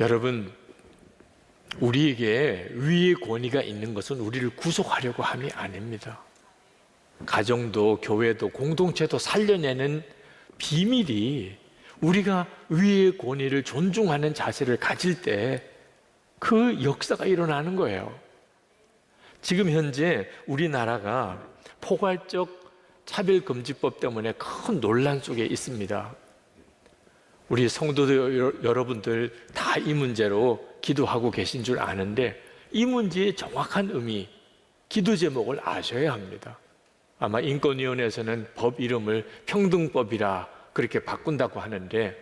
여러분, 우리에게 위의 권위가 있는 것은 우리를 구속하려고 함이 아닙니다. 가정도 교회도 공동체도 살려내는 비밀이 우리가 위의 권위를 존중하는 자세를 가질 때 그 역사가 일어나는 거예요. 지금 현재 우리나라가 포괄적 차별금지법 때문에 큰 논란 속에 있습니다. 우리 성도들 여- 여러분들 다 이 문제로 기도하고 계신 줄 아는데 이 문제의 정확한 의미, 기도 제목을 아셔야 합니다. 아마 인권위원회에서는 법 이름을 평등법이라 그렇게 바꾼다고 하는데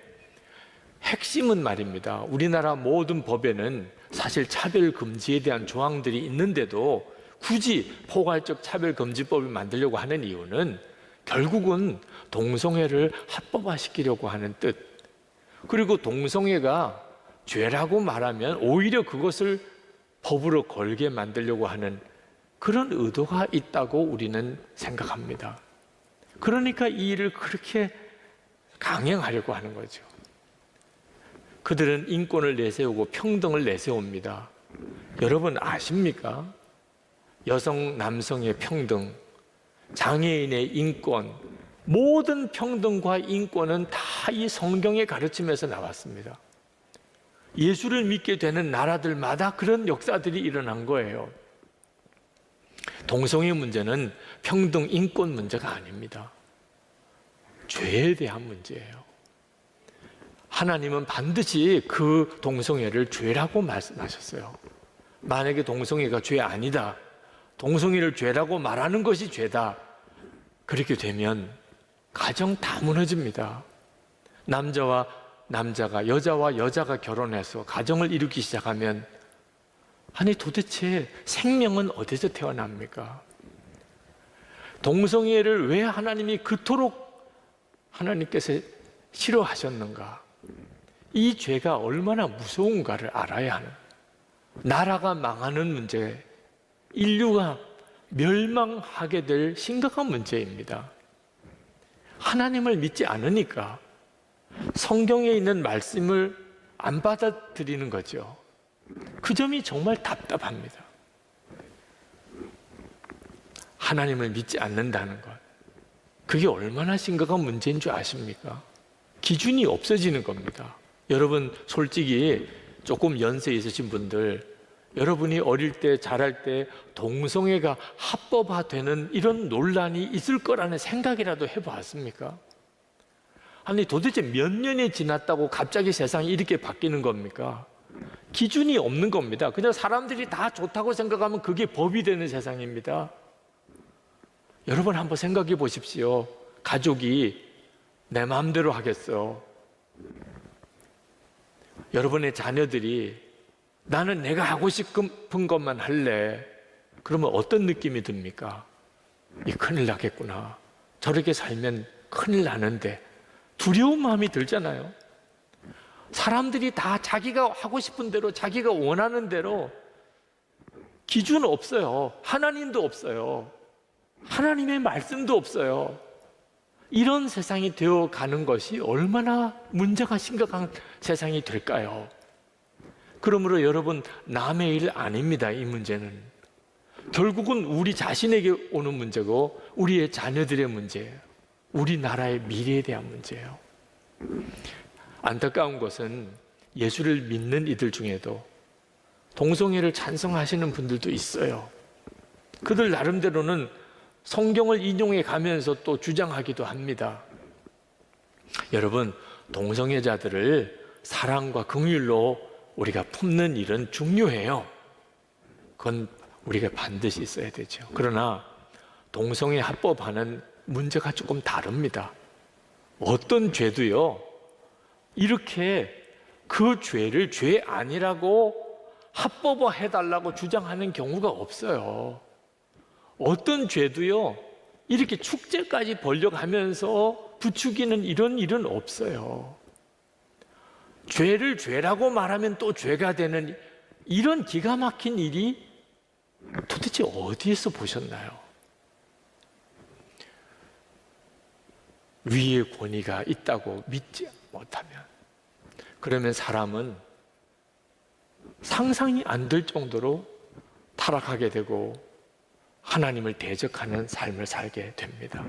핵심은 말입니다. 우리나라 모든 법에는 사실 차별 금지에 대한 조항들이 있는데도 굳이 포괄적 차별 금지법을 만들려고 하는 이유는 결국은 동성애를 합법화시키려고 하는 뜻. 그리고 동성애가 죄라고 말하면 오히려 그것을 법으로 걸게 만들려고 하는 그런 의도가 있다고 우리는 생각합니다. 그러니까 이 일을 그렇게 강행하려고 하는 거죠. 그들은 인권을 내세우고 평등을 내세웁니다. 여러분 아십니까? 여성, 남성의 평등, 장애인의 인권, 모든 평등과 인권은 다 이 성경의 가르침에서 나왔습니다. 예수를 믿게 되는 나라들마다 그런 역사들이 일어난 거예요. 동성애 문제는 평등 인권 문제가 아닙니다. 죄에 대한 문제예요. 하나님은 반드시 그 동성애를 죄라고 말씀하셨어요. 만약에 동성애가 죄 아니다. 동성애를 죄라고 말하는 것이 죄다. 그렇게 되면 가정 다 무너집니다. 남자와 남자가 여자와 여자가 결혼해서 가정을 이루기 시작하면 아니 도대체 생명은 어디서 태어납니까? 동성애를 왜 하나님이 그토록 하나님께서 싫어하셨는가? 이 죄가 얼마나 무서운가를 알아야 하는 나라가 망하는 문제, 인류가 멸망하게 될 심각한 문제입니다. 하나님을 믿지 않으니까 성경에 있는 말씀을 안 받아들이는 거죠. 그 점이 정말 답답합니다. 하나님을 믿지 않는다는 것. 그게 얼마나 심각한 문제인 줄 아십니까? 기준이 없어지는 겁니다. 여러분, 솔직히 조금 연세 있으신 분들, 여러분이 어릴 때, 자랄 때 동성애가 합법화되는 이런 논란이 있을 거라는 생각이라도 해봤습니까? 아니, 도대체 몇 년이 지났다고 갑자기 세상이 이렇게 바뀌는 겁니까? 기준이 없는 겁니다. 그냥 사람들이 다 좋다고 생각하면 그게 법이 되는 세상입니다. 여러분 한번 생각해 보십시오. 가족이 내 마음대로 하겠어. 여러분의 자녀들이 나는 내가 하고 싶은 것만 할래. 그러면 어떤 느낌이 듭니까? 이 큰일 나겠구나. 저렇게 살면 큰일 나는데 두려운 마음이 들잖아요. 사람들이 다 자기가 하고 싶은 대로 자기가 원하는 대로 기준 없어요. 하나님도 없어요. 하나님의 말씀도 없어요. 이런 세상이 되어 가는 것이 얼마나 문제가 심각한 세상이 될까요? 그러므로 여러분, 남의 일 아닙니다, 이 문제는. 결국은 우리 자신에게 오는 문제고, 우리의 자녀들의 문제예요. 우리나라의 미래에 대한 문제예요. 안타까운 것은 예수를 믿는 이들 중에도 동성애를 찬성하시는 분들도 있어요. 그들 나름대로는 성경을 인용해 가면서 또 주장하기도 합니다. 여러분, 동성애자들을 사랑과 긍휼로 우리가 품는 일은 중요해요. 그건 우리가 반드시 있어야 되죠. 그러나 동성애 합법화는 문제가 조금 다릅니다. 어떤 죄도요, 이렇게 그 죄를 죄 아니라고 합법화 해달라고 주장하는 경우가 없어요. 어떤 죄도요, 이렇게 축제까지 벌려가면서 부추기는 이런 일은 없어요. 죄를 죄라고 말하면 또 죄가 되는 이런 기가 막힌 일이 도대체 어디에서 보셨나요? 위의 권위가 있다고 믿지 못하면 그러면 사람은 상상이 안 될 정도로 타락하게 되고 하나님을 대적하는 삶을 살게 됩니다.